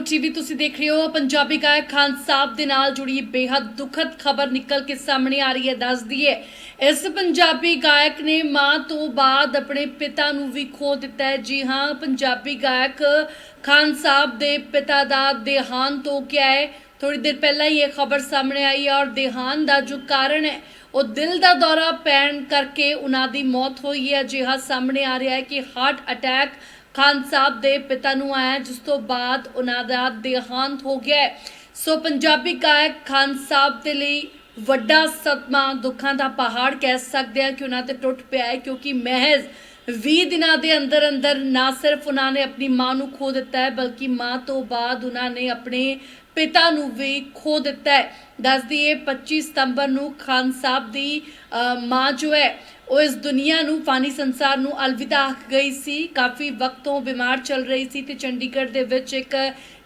TV ਤੁਸੀਂ ਦੇਖ ਰਹੇ ਹੋ ਪੰਜਾਬੀ ਗਾਇਕ ਖਾਨ ਸਾਹਿਬ ਦੇ ਨਾਲ ਜੁੜੀ ਬੇहद ਦੁਖਦ ਖਬਰ ਨਿਕਲ ਕੇ ਸਾਹਮਣੇ ਆ ਰਹੀ ਹੈ, ਦੱਸ ਦਈਏ। ਇਸ ਪੰਜਾਬੀ ਗਾਇਕ ਨੇ ਮਾਂ ਤੋਂ ਬਾਅਦ ਆਪਣੇ ਪਿਤਾ ਨੂੰ ਵੀ ਖੋ ਦਿੱਤਾ ਹੈ। ਜੀ ਹਾਂ, ਪੰਜਾਬੀ ਗਾਇਕ ਖਾਨ ਸਾਹਿਬ ਦੇ ਪਿਤਾ ਦਾ ਦੇਹਾਂਤ ਹੋ ਗਿਆ ਹੈ। ਥੋੜੀ ਦੇਰ ਪਹਿਲਾਂ ਹੀ ਇਹ ਖਬਰ ਸਾਹਮਣੇ ਆਈ ਹੈ ਔਰ ਦੇਹਾਂਤ ਦਾ ਜੋ ਕਾਰਨ ਹੈ, ਉਹ ਦਿਲ ਦਾ ਦੌਰਾ ਪੈਣ ਕਰਕੇ ਉਹਨਾਂ ਦੀ ਮੌਤ ਹੋਈ ਹੈ। ਅਜਿਹਾ ਸਾਹਮਣੇ ਆ ਰਿਹਾ ਹੈ ਕਿ ਹਾਰਟ ਅਟੈਕ ਖਾਨ ਸਾਹਿਬ ਦੇ ਪਿਤਾ ਨੂੰ ਆਇਆ ਜਿਸ ਤੋਂ ਬਾਅਦ ਉਹਨਾਂ ਦਾ ਦੇਹਾਂਤ ਹੋ ਗਿਆ ਸੋ ਪੰਜਾਬੀ ਗਾਇਕ ਖਾਨ ਸਾਹਿਬ ਦੇ ਲਈ ਵੱਡਾ ਸਦਮਾ ਦੁੱਖਾਂ ਦਾ ਪਹਾੜ ਕਹਿ ਸਕਦੇ ਆ ਕਿ ਉਹਨਾਂ ਤੇ ਟੁੱਟ ਪਿਆ ਹੈ ਕਿਉਂਕਿ ਮਹਿਜ਼ 20 ਦਿਨਾਂ ਦੇ ਅੰਦਰ ਅੰਦਰ ਨਾ ਸਿਰਫ ਉਹਨਾਂ ਨੇ ਆਪਣੀ ਮਾਂ ਨੂੰ ਖੋ ਦਿੱਤਾ ਹੈ ਬਲਕਿ ਮਾਂ ਤੋਂ ਬਾਅਦ ਉਹਨਾਂ ਨੇ ਆਪਣੇ ਪਿਤਾ ਨੂੰ ਵੀ ਖੋ ਦਿੱਤਾ ਹੈ। ਦੱਸ ਦਈਏ 25 ਸਤੰਬਰ ਨੂੰ ਖਾਨ ਸਾਹਿਬ ਦੀ ਅ, ਮਾਂ ਜੋ ਹੈ ਉਹ ਇਸ ਦੁਨੀਆ ਨੂੰ, ਫਾਨੀ ਸੰਸਾਰ ਨੂੰ ਅਲਵਿਦਾ ਆਖ ਗਈ ਸੀ। ਕਾਫੀ ਵਕਤ ਤੋਂ ਬਿਮਾਰ ਚੱਲ ਰਹੀ ਸੀ ਤੇ ਚੰਡੀਗੜ੍ਹ ਦੇ ਵਿੱਚ ਇੱਕ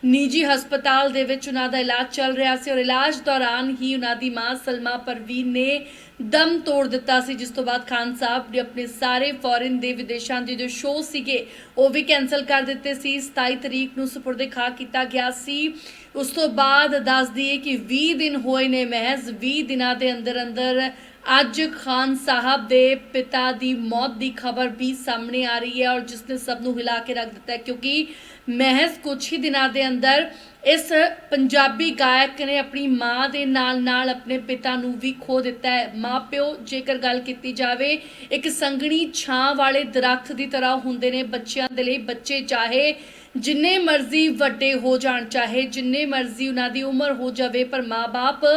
ਨਿੱਜੀ ਹਸਪਤਾਲ ਦੇ ਵਿੱਚ ਉਹਨਾਂ ਦਾ ਇਲਾਜ ਚੱਲ ਰਿਹਾ ਸੀ ਔਰ ਇਲਾਜ ਦੌਰਾਨ ਹੀ ਉਹਨਾਂ ਦੀ ਮਾਂ ਸਲਮਾ ਪਰਵੀਨ ਨੇ ਦਮ ਤੋੜ ਦਿੱਤਾ ਸੀ, ਜਿਸ ਤੋਂ ਬਾਅਦ ਖਾਨ ਸਾਹਿਬ ਨੇ ਆਪਣੇ ਸਾਰੇ ਫੋਰਨ ਦੇ ਵਿਦੇਸ਼ਾਂ ਦੇ ਜੋ ਸ਼ੋਅ ਸੀਗੇ, ਉਹ ਵੀ ਕੈਨਸਲ ਕਰ ਦਿੱਤੇ ਸੀ। 27 ਤਰੀਕ ਨੂੰ ਸਪੁਰਦੇ ਖਾ ਕੀਤਾ ਗਿਆ ਸੀ। ਉਸ ਤੋਂ ਬਾਅਦ ਦੱਸ ਦਈਏ ਕਿ 20 ਦਿਨ ਹੋਏ ਨੇ ਮਹਿਜ਼ 20 ਦਿਨਾਂ ਦੇ ਅੰਦਰ ਅੰਦਰ ਅੱਜ ਖਾਨ ਸਾਹਿਬ ਦੇ ਪਿਤਾ ਦੀ ਮੌਤ ਦੀ ਖਬਰ ਵੀ ਸਾਹਮਣੇ ਆ ਰਹੀ ਹੈ ਔਰ ਜਿਸ ਨੇ ਸਭ ਨੂੰ ਹਿਲਾ ਕੇ ਰੱਖ ਦਿੱਤਾ ਕਿਉਂਕਿ ਮਹਿਜ਼ ਕੁਝ ਹੀ ਦਿਨਾਂ ਦੇ ਅੰਦਰ ਇਸ ਪੰਜਾਬੀ ਗਾਇਕ ਨੇ ਆਪਣੀ ਮਾਂ ਦੇ ਨਾਲ ਨਾਲ ਆਪਣੇ ਪਿਤਾ ਨੂੰ ਵੀ ਖੋ ਦਿੱਤਾ ਹੈ। ਮਾਪਿਓ ਜੇਕਰ ਗੱਲ ਕੀਤੀ ਜਾਵੇ, ਇੱਕ ਸੰਗਣੀ ਛਾਂ ਵਾਲੇ ਦਰਖਤ ਦੀ ਤਰ੍ਹਾਂ ਹੁੰਦੇ ਨੇ ਬੱਚਿਆਂ ਦੇ ਲਈ। ਬੱਚੇ ਚਾਹੇ ਜਿੰਨੇ ਮਰਜ਼ੀ ਵੱਡੇ ਹੋ ਜਾਣ ਚਾਹੇ ਜਿੰਨੇ ਮਰਜ਼ੀ ਉਹਨਾਂ ਦੀ ਉਮਰ ਹੋ ਜਾਵੇ ਪਰ ਮਾਪੇ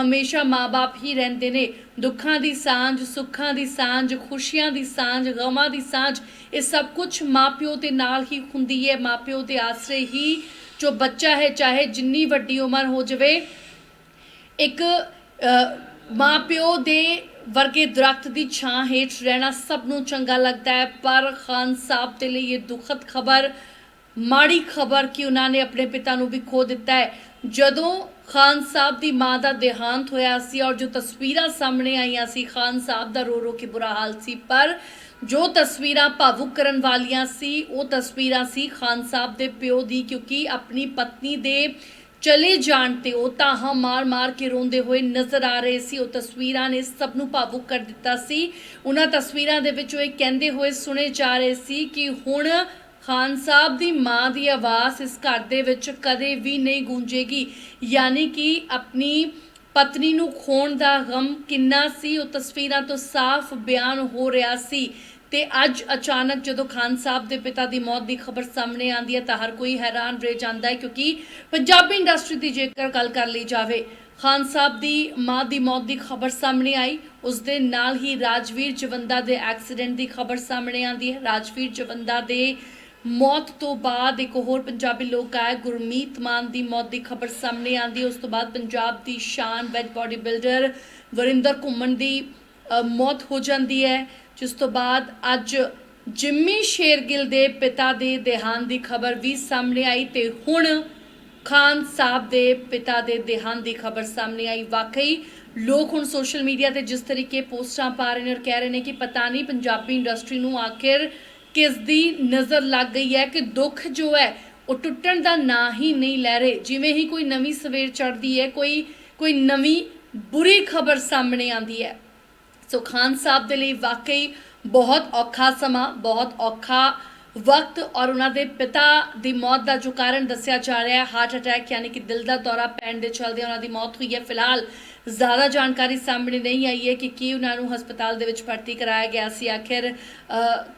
ਹਮੇਸ਼ਾ ਮਾਪੇ ਹੀ ਰਹਿੰਦੇ ਨੇ। ਦੁੱਖਾਂ ਦੀ ਸਾਂਝ ਸੁੱਖਾਂ ਦੀ ਸਾਂਝ ਖੁਸ਼ੀਆਂ ਦੀ ਸਾਂਝ ਗਮਾਂ ਦੀ ਸਾਂਝ ਇਹ ਸਭ ਕੁਝ ਮਾਪਿਓ ਦੇ ਨਾਲ ਹੀ ਹੁੰਦੀ ਹੈ। ਮਾਪਿਓ ਦੇ ਆਸਰੇ ਹੀ ਜੋ ਬੱਚਾ ਹੈ ਚਾਹੇ ਜਿੰਨੀ ਵੱਡੀ ਉਮਰ ਹੋ ਜਾਵੇ ਇੱਕ ਅ, ਮਾਪਿਓ ਦੇ ਵਰਗੇ ਦਰਖਤ ਦੀ ਛਾਂ ਹੇਠ ਰਹਿਣਾ ਸਭ ਨੂੰ ਚੰਗਾ ਲੱਗਦਾ ਹੈ। ਪਰ ਖਾਨ ਸਾਹਿਬ ਦੇ ਲਈ ਇਹ ਦੁਖਦ ਖਬਰ ਮਾੜੀ ਖਬਰ ਕਿ ਉਹਨਾਂ ਨੇ ਆਪਣੇ ਪਿਤਾ ਨੂੰ ਵੀ ਖੋ ਦਿੱਤਾ ਹੈ। ਜਦੋਂ ਖਾਨ ਸਾਹਿਬ ਦੀ ਮਾਂ ਦਾ ਦੇਹਾਂਤ ਹੋਇਆ ਸੀ ਔਰ ਜੋ ਤਸਵੀਰਾਂ ਸਾਹਮਣੇ ਆਈਆਂ ਸੀ, ਖਾਨ ਸਾਹਿਬ ਦਾ ਰੋ ਰੋ ਕੇ ਬੁਰਾ ਹਾਲ ਸੀ, ਪਰ ਜੋ ਤਸਵੀਰਾਂ ਭਾਵੁਕ ਕਰਨ ਵਾਲੀਆਂ ਸੀ, ਉਹ ਤਸਵੀਰਾਂ ਸੀ ਖਾਨ ਸਾਹਿਬ ਦੇ ਪਿਓ ਦੀ, ਕਿਉਂਕਿ ਆਪਣੀ ਪਤਨੀ ਦੇ ਚਲੇ ਜਾਣ ਤੇ ਉਹ ਤਾਹਾਂ ਮਾਰ-ਮਾਰ ਕੇ ਰੋਂਦੇ ਹੋਏ ਨਜ਼ਰ ਆ ਰਹੇ ਸੀ। ਉਹ ਤਸਵੀਰਾਂ ਨੇ ਸਭ ਨੂੰ ਭਾਵੁਕ ਕਰ ਦਿੱਤਾ ਸੀ। ਉਹਨਾਂ ਤਸਵੀਰਾਂ ਦੇ ਵਿੱਚ ਉਹ ਇਹ ਕਹਿੰਦੇ ਹੋਏ ਸੁਣੇ ਜਾ ਰਹੇ ਸੀ ਕਿ ਹੁਣ ਖਾਨ ਸਾਹਿਬ ਦੀ ਮਾਂ ਦੀ ਆਵਾਜ਼ ਇਸ ਘਰ ਦੇ ਵਿੱਚ ਕਦੇ ਵੀ ਨਹੀਂ ਗੂੰਜੇਗੀ। ਯਾਨੀ ਕਿ ਆਪਣੀ ਪਤਨੀ ਨੂੰ ਖੋਣ ਦਾ ਗਮ ਕਿੰਨਾ ਸੀ, ਉਹ ਤਸਵੀਰਾਂ ਤੋਂ ਸਾਫ਼ ਬਿਆਨ ਹੋ ਰਿਹਾ ਸੀ। ਤੇ ਅੱਜ ਅਚਾਨਕ ਜਦੋਂ ਖਾਨ ਸਾਹਿਬ ਦੇ ਪਿਤਾ ਦੀ ਮੌਤ ਦੀ ਖਬਰ ਸਾਹਮਣੇ ਆਂਦੀ ਹੈ, ਤਾਂ ਹਰ ਕੋਈ ਹੈਰਾਨ ਰਹਿ ਜਾਂਦਾ ਹੈ, ਕਿਉਂਕਿ ਪੰਜਾਬੀ ਇੰਡਸਟਰੀ ਦੀ ਜੇਕਰ ਗੱਲ ਕਰ ਲਈ ਜਾਵੇ, ਖਾਨ ਸਾਹਿਬ ਦੀ ਮਾਂ ਦੀ ਮੌਤ ਦੀ ਖਬਰ ਸਾਹਮਣੇ ਆਈ। ਉਸ ਦੇ ਨਾਲ ਹੀ ਰਾਜਵੀਰ ਜਵੰਦਾ ਦੇ ਐਕਸੀਡੈਂਟ ਦੀ ਖਬਰ ਸਾਹਮਣੇ ਆਂਦੀ ਹੈ। ਰਾਜਵੀਰ ਜਵੰਦਾ ਦੇ ਮੌਤ ਤੋਂ ਬਾਅਦ ਇੱਕ ਹੋਰ ਪੰਜਾਬੀ ਲੋਕ ਗਾਇਕ ਗੁਰਮੀਤ ਮਾਨ ਦੀ ਮੌਤ ਦੀ ਖਬਰ ਸਾਹਮਣੇ ਆਂਦੀ ਹੈ। ਉਸ ਤੋਂ ਬਾਅਦ ਪੰਜਾਬ ਦੀ ਸ਼ਾਨ ਵੈਟ ਬਾਡੀ ਬਿਲਡਰ ਵਰਿੰਦਰ ਘੁੰਮਣ ਦੀ ਮੌਤ ਹੋ ਜਾਂਦੀ ਹੈ, ਜਿਸ ਤੋਂ ਬਾਅਦ ਅੱਜ ਜਿੰਮੀ ਸ਼ੇਰਗਿੱਲ ਦੇ ਪਿਤਾ ਦੇ ਦੇਹਾਂਤ ਦੀ ਖਬਰ ਵੀ ਸਾਹਮਣੇ ਆਈ ਤੇ ਹੁਣ ਖਾਨ ਸਾਹਿਬ ਦੇ ਪਿਤਾ ਦੇ ਦੇਹਾਂਤ ਦੀ ਖਬਰ ਸਾਹਮਣੇ ਆਈ। ਵਾਕਈ ਲੋਕ ਹੁਣ ਸੋਸ਼ਲ ਮੀਡੀਆ ਤੇ ਜਿਸ ਤਰੀਕੇ ਪੋਸਟਾਂ ਪਾ ਰਹੇ ਨੇ ਔਰ ਕਹਿ ਰਹੇ ਨੇ ਕਿ ਪਤਾ ਨਹੀਂ ਪੰਜਾਬੀ ਇੰਡਸਟਰੀ ਨੂੰ ਆਖਿਰ ਕਿਸ ਦੀ ਨਜ਼ਰ ਲੱਗ ਗਈ ਹੈ ਕਿ ਦੁੱਖ ਜੋ ਹੈ, ਉਹ ਟੁੱਟਣ ਦਾ ਨਾਂ ਹੀ ਨਹੀਂ ਲੈ ਰਹੇ। ਜਿਵੇਂ ਹੀ ਕੋਈ ਨਵੀਂ ਸਵੇਰ ਚੜ੍ਹਦੀ ਹੈ, ਕੋਈ ਕੋਈ ਨਵੀਂ ਬੁਰੀ ਖਬਰ ਸਾਹਮਣੇ ਆਉਂਦੀ ਹੈ। ਸੋ ਖਾਨ ਸਾਹਿਬ ਦੇ ਲਈ ਵਾਕਈ ਬਹੁਤ ਔਖਾ ਸਮਾਂ, ਬਹੁਤ ਔਖਾ ਵਕਤ ਔਰ ਉਹਨਾਂ ਦੇ ਪਿਤਾ ਦੀ ਮੌਤ ਦਾ ਜੋ ਕਾਰਨ ਦੱਸਿਆ ਜਾ ਰਿਹਾ ਹੈ ਹਾਰਟ ਅਟੈਕ ਯਾਨੀ ਕਿ ਦਿਲ ਦਾ ਦੌਰਾ ਪੈਣ ਦੇ ਚਲਦੇ ਉਹਨਾਂ ਦੀ ਮੌਤ ਹੋਈ ਹੈ। ਫਿਲਹਾਲ ਜ਼ਿਆਦਾ ਜਾਣਕਾਰੀ ਸਾਹਮਣੇ ਨਹੀਂ ਆਈ ਹੈ ਕਿ ਕੀ ਉਹਨਾਂ ਨੂੰ ਹਸਪਤਾਲ ਦੇ ਵਿੱਚ ਭਰਤੀ ਕਰਾਇਆ ਗਿਆ ਸੀ। ਆਖਿਰ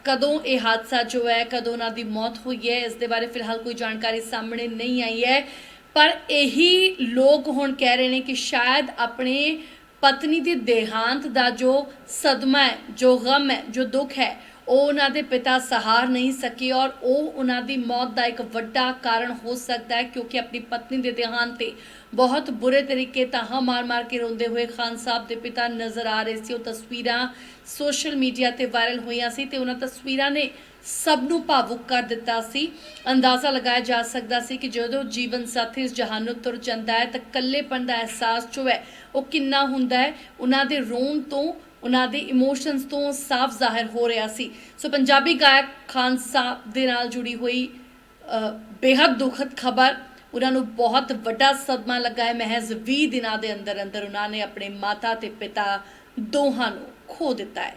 ਕਦੋਂ ਇਹ ਹਾਦਸਾ ਜੋ ਹੈ, ਕਦੋਂ ਉਹਨਾਂ ਦੀ ਮੌਤ ਹੋਈ ਹੈ, ਇਸ ਦੇ ਬਾਰੇ ਫਿਲਹਾਲ ਕੋਈ ਜਾਣਕਾਰੀ ਸਾਹਮਣੇ ਨਹੀਂ ਆਈ ਹੈ। ਪਰ ਇਹੀ ਲੋਕ ਹੁਣ ਕਹਿ ਰਹੇ ਨੇ ਕਿ ਸ਼ਾਇਦ ਆਪਣੇ ਪਤਨੀ ਦੇ ਦੇਹਾਂਤ ਦਾ ਜੋ ਸਦਮਾ ਹੈ, ਜੋ ਗਮ ਹੈ, ਜੋ ਦੁੱਖ ਹੈ ਉਹ ਉਹਨਾਂ ਦੇ ਪਿਤਾ ਸਹਾਰ ਨਹੀਂ ਸਕੇ ਔਰ ਉਹ ਉਹਨਾਂ ਦੀ ਮੌਤ ਦਾ ਇੱਕ ਵੱਡਾ ਕਾਰਨ ਹੋ ਸਕਦਾ ਹੈ ਕਿਉਂਕਿ ਆਪਣੀ ਪਤਨੀ ਦੇ ਦੇਹਾਂਤ ਤੇ ਬਹੁਤ ਬੁਰੇ ਤਰੀਕੇ ਤਾਹਾਂ ਮਾਰ-ਮਾਰ ਕੇ ਰੋਂਦੇ ਹੋਏ ਖਾਨ ਸਾਹਿਬ ਦੇ ਪਿਤਾ ਨਜ਼ਰ ਆ ਰਹੇ ਸੀ। ਉਹ ਤਸਵੀਰਾਂ ਸੋਸ਼ਲ ਮੀਡੀਆ ਤੇ ਵਾਇਰਲ ਹੋਈਆਂ ਸੀ ਤੇ ਉਹਨਾਂ ਤਸਵੀਰਾਂ ਨੇ ਸਭ ਨੂੰ ਭਾਵੁਕ ਕਰ ਦਿੱਤਾ ਸੀ। ਅੰਦਾਜ਼ਾ ਲਗਾਇਆ ਜਾ ਸਕਦਾ ਸੀ ਕਿ ਜਦੋਂ ਜੀਵਨ ਸਾਥੀ ਇਸ ਜਹਾਨੋਂ ਤੁਰ ਜਾਂਦਾ ਹੈ ਤਾਂ ਇਕੱਲੇਪਨ ਦਾ ਅਹਿਸਾਸ ਜੋ ਹੈ ਉਹ ਕਿੰਨਾ ਹੁੰਦਾ ਹੈ? ਉਹਨਾਂ ਦੇ ਰੋਣ ਤੋਂ ਉਹਨਾਂ ਦੇ ਇਮੋਸ਼ਨਸ ਤੋਂ ਸਾਫ਼ ਜ਼ਾਹਿਰ ਹੋ ਰਿਹਾ ਸੀ। ਸੋ ਪੰਜਾਬੀ ਗਾਇਕ ਖਾਨ ਸਾਹਿਬ ਦੇ ਨਾਲ ਜੁੜੀ ਹੋਈ ਅ, ਬੇहद ਦੁਖਦ ਖਬਰ ਉਹਨਾਂ ਨੂੰ ਬਹੁਤ ਵੱਡਾ ਸਦਮਾ ਲੱਗਾ ਹੈ। ਮਹਿਜ਼ 20 ਦਿਨਾਂ ਦੇ ਅੰਦਰ ਅੰਦਰ ਉਹਨਾਂ ਨੇ ਆਪਣੇ ਮਾਤਾ ਤੇ ਪਿਤਾ ਦੋਹਾਂ ਨੂੰ ਖੋ ਦਿੱਤਾ ਹੈ।